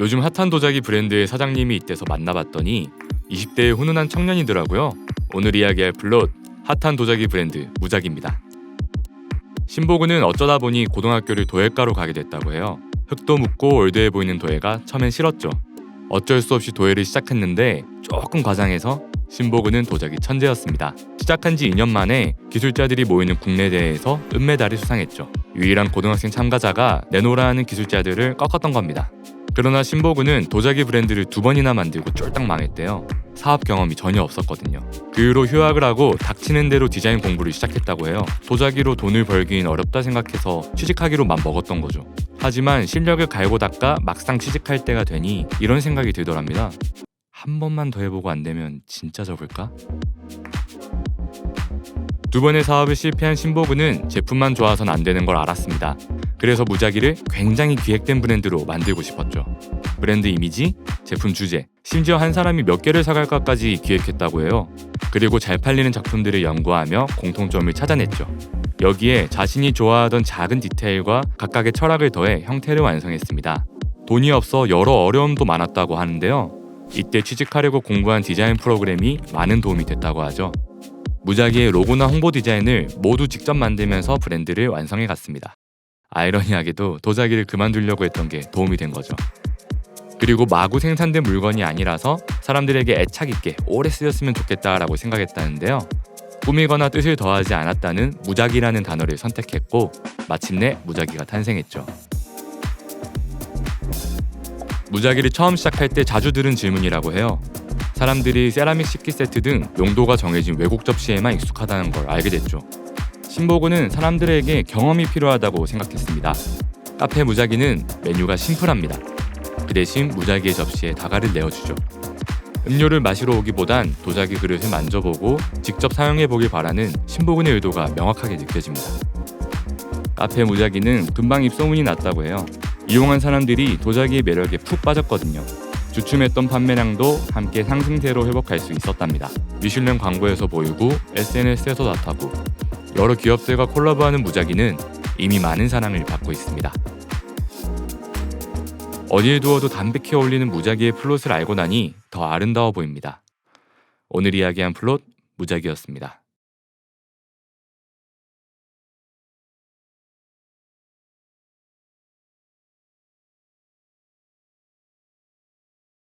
요즘 핫한 도자기 브랜드의 사장님이 이때서 만나봤더니 20대의 훈훈한 청년이더라고요. 오늘 이야기할 플롯 핫한 도자기 브랜드 무작입니다. 신보근은 어쩌다 보니 고등학교를 도예과로 가게 됐다고 해요. 흙도 묻고 올드해 보이는 도예가 처음엔 싫었죠. 어쩔 수 없이 도예를 시작했는데 조금 과장해서 신보근은 도자기 천재였습니다. 시작한 지 2년 만에 기술자들이 모이는 국내 대회에서 은메달을 수상했죠. 유일한 고등학생 참가자가 내노라 하는 기술자들을 꺾었던 겁니다. 그러나 신보근은 도자기 브랜드를 두 번이나 만들고 쫄딱 망했대요. 사업 경험이 전혀 없었거든요. 그 이후로 휴학을 하고 닥치는 대로 디자인 공부를 시작했다고 해요. 도자기로 돈을 벌기는 어렵다 생각해서 취직하기로만 먹었던 거죠. 하지만 실력을 갈고 닦아 막상 취직할 때가 되니 이런 생각이 들더랍니다. 한 번만 더 해보고 안 되면 진짜 접을까? 두 번의 사업을 실패한 신보근은 제품만 좋아선 안 되는 걸 알았습니다. 그래서 무작위를 굉장히 기획된 브랜드로 만들고 싶었죠. 브랜드 이미지, 제품 주제, 심지어 한 사람이 몇 개를 사갈까까지 기획했다고 해요. 그리고 잘 팔리는 작품들을 연구하며 공통점을 찾아냈죠. 여기에 자신이 좋아하던 작은 디테일과 각각의 철학을 더해 형태를 완성했습니다. 돈이 없어 여러 어려움도 많았다고 하는데요. 이때 취직하려고 공부한 디자인 프로그램이 많은 도움이 됐다고 하죠. 무작위의 로고나 홍보 디자인을 모두 직접 만들면서 브랜드를 완성해 갔습니다. 아이러니하게도 도자기를 그만두려고 했던 게 도움이 된 거죠. 그리고 마구 생산된 물건이 아니라서 사람들에게 애착 있게 오래 쓰였으면 좋겠다라고 생각했다는데요. 꾸미거나 뜻을 더하지 않았다는 무작이라는 단어를 선택했고 마침내 무작이가 탄생했죠. 무작위를 처음 시작할 때 자주 들은 질문이라고 해요. 사람들이 세라믹 식기 세트 등 용도가 정해진 외국 접시에만 익숙하다는 걸 알게 됐죠. 신보고는 사람들에게 경험이 필요하다고 생각했습니다. 카페 무작위는 메뉴가 심플합니다. 그 대신 무작위의 접시에 다가를 내어주죠. 음료를 마시러 오기보단 도자기 그릇을 만져보고 직접 사용해보길 바라는 신보근의 의도가 명확하게 느껴집니다. 카페 무작위는 금방 입소문이 났다고 해요. 이용한 사람들이 도자기의 매력에 푹 빠졌거든요. 주춤했던 판매량도 함께 상승세로 회복할 수 있었답니다. 미슐랭 광고에서 보이고 SNS에서 나타고 여러 기업들과 콜라보하는 무작위는 이미 많은 사랑을 받고 있습니다. 어디에 두어도 담백해 어울리는 무작위의 플롯을 알고 나니 더 아름다워 보입니다. 오늘 이야기한 플롯 무작위였습니다.